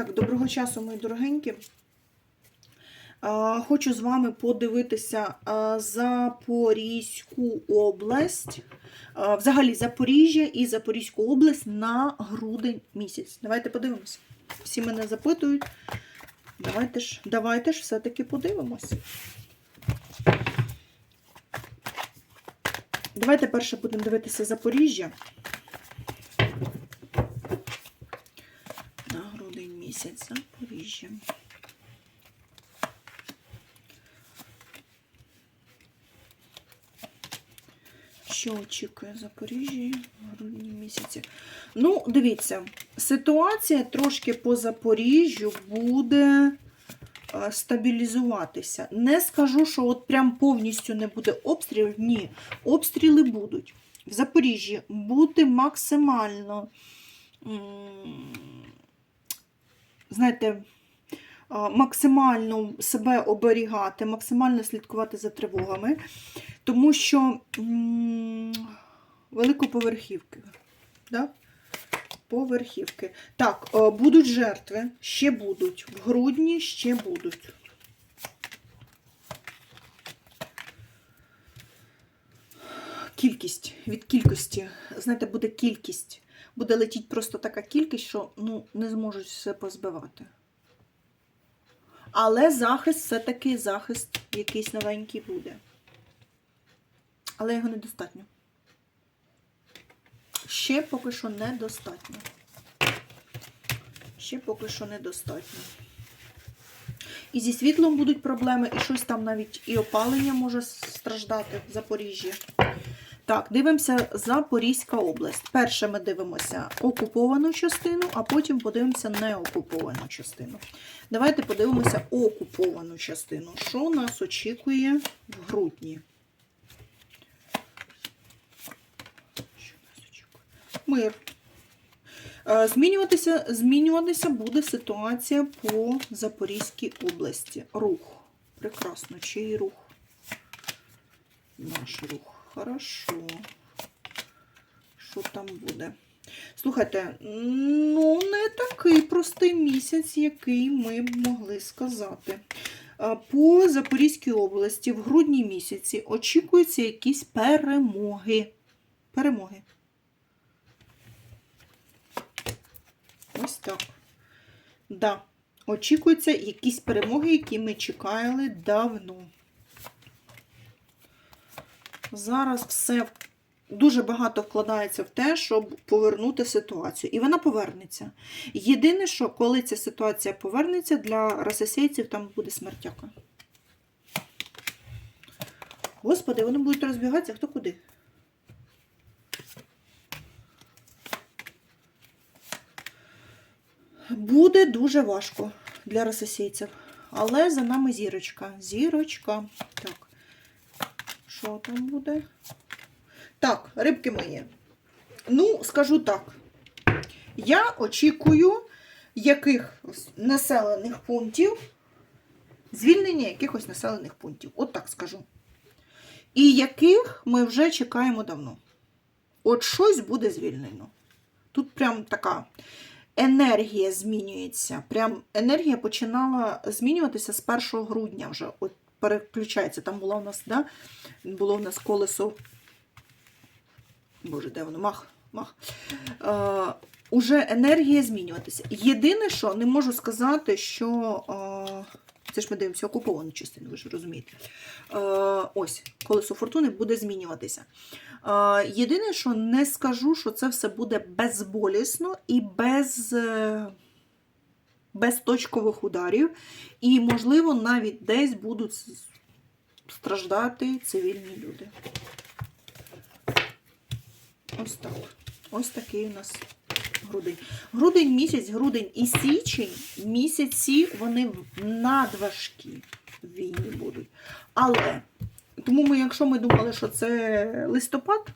Так, доброго часу, мої дорогенькі. Хочу з вами подивитися Запорізьку область, взагалі Запоріжжя і Запорізьку область на грудень місяць. Давайте подивимося. Всі мене запитують. Давайте ж, давайте ж все-таки подивимось. Давайте перше будемо дивитися Запоріжжя. На грудень місяць Запоріжжя. Що очікує Запоріжжя в грудні місяці? Ну, дивіться, ситуація трошки по Запоріжжю буде е, стабілізуватися. Не скажу, що от прям повністю не буде обстрілів. Ні, обстріли будуть. В Запоріжжі бути максимально, знаєте, максимально себе оберігати, максимально слідкувати за тривогами, тому що великоповерхівки. Да? Поверхівки. Так, е, будуть жертви, ще будуть. В грудні ще будуть. Кількість від кількості. Знаєте, буде кількість. Буде летіть просто така кількість, що ну, не зможуть все позбивати. Але захист, все-таки захист якийсь новенький буде. Але його недостатньо. Ще поки що недостатньо. Ще поки що недостатньо. І зі світлом будуть проблеми, і щось там навіть і опалення може страждати в Запоріжжі. Так, дивимося Запорізька область. Перше ми дивимося окуповану частину, а потім подивимося неокуповану частину. Давайте подивимося окуповану частину. Що нас очікує в грудні? Мир. Е, Змінюватися, змінюватися буде ситуація по Запорізькій області. Рух. Прекрасно. Чий рух? Наш рух. Хорошо. Що там буде? Слухайте, ну, не такий простий місяць, який ми б могли сказати. По Запорізькій області в грудні місяці очікуються якісь перемоги. Перемоги. Ось так. Да. Очікуються якісь перемоги, які ми чекали давно. Зараз все дуже багато вкладається в те, щоб повернути ситуацію. І вона повернеться. Єдине, що коли ця ситуація повернеться, для російців там буде смертяка. Господи, вони будуть розбігатися хто куди. Буде дуже важко для російців. Але за нами зірочка. Зірочка. Так. Що там буде? Так, рибки мої. Ну, скажу так. Я очікую якихось населених пунктів, звільнення якихось населених пунктів. От так скажу. І яких ми вже чекаємо давно. От щось буде звільнено. Тут прям така енергія змінюється. Прям енергія починала змінюватися з 1 грудня вже. От переключається. Там було у нас, да? Було в нас колесо. Боже, де воно? Мах, мах. Е, уже енергія змінюватися. Єдине, що не можу сказати, що. Е, це ж ми дивимося окуповану частину, ви ж розумієте. Е, ось, колесо фортуни буде змінюватися. Е, єдине, що не скажу, що це все буде безболісно і без. Без точкових ударів, і, можливо, навіть десь будуть страждати цивільні люди. Ось так. Ось такий у нас грудень. Грудень місяць, грудень і січень місяці вони надважкі війні будуть. Але, тому ми, якщо ми думали, що це листопад,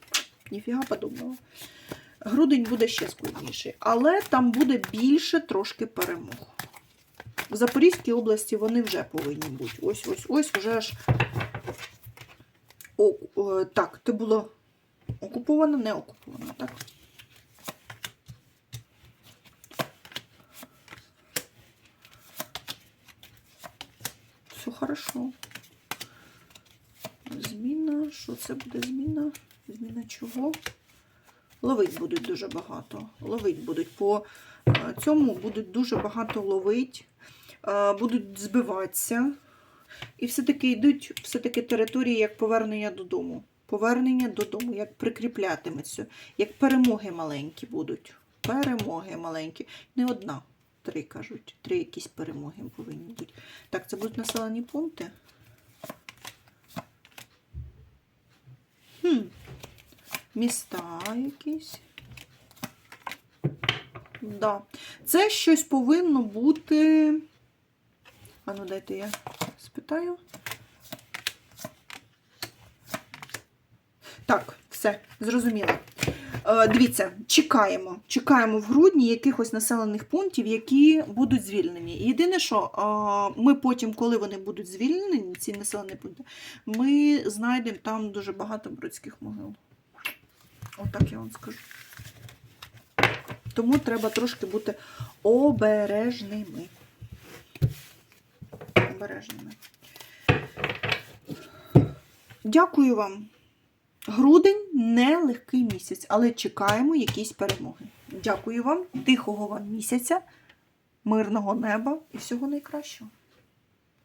ніфіга подобного. Грудень буде ще складніший, але там буде більше трошки перемог. В Запорізькій області вони вже повинні бути. Ось ось ось вже аж О, о так, ти було окуповано, не окуповано, так? Все хорошо. Зміна, що це буде зміна? Зміна чого? Ловить будуть дуже багато. Ловить будуть по е, цьому будуть дуже багато ловить, е, будуть збиватися. І все-таки йдуть все-таки території як повернення додому. Повернення додому, як прикріплятиметься, як перемоги маленькі будуть. Перемоги маленькі. Не одна. Три кажуть. Три якісь перемоги повинні бути. Так, це будуть населені пункти. Міста якісь. Да. Це щось повинно бути. А ну дайте я спитаю. Так, все, зрозуміло. Е, дивіться, чекаємо. Чекаємо в грудні якихось населених пунктів, які будуть звільнені. Єдине, що е, ми потім, коли вони будуть звільнені, ці населені пункти, ми знайдемо там дуже багато бродських могил. Отак я вам скажу. Тому треба трошки бути обережними. Обережними. Дякую вам. Грудень не легкий місяць, але чекаємо якісь перемоги. Дякую вам, тихого вам місяця, мирного неба і всього найкращого.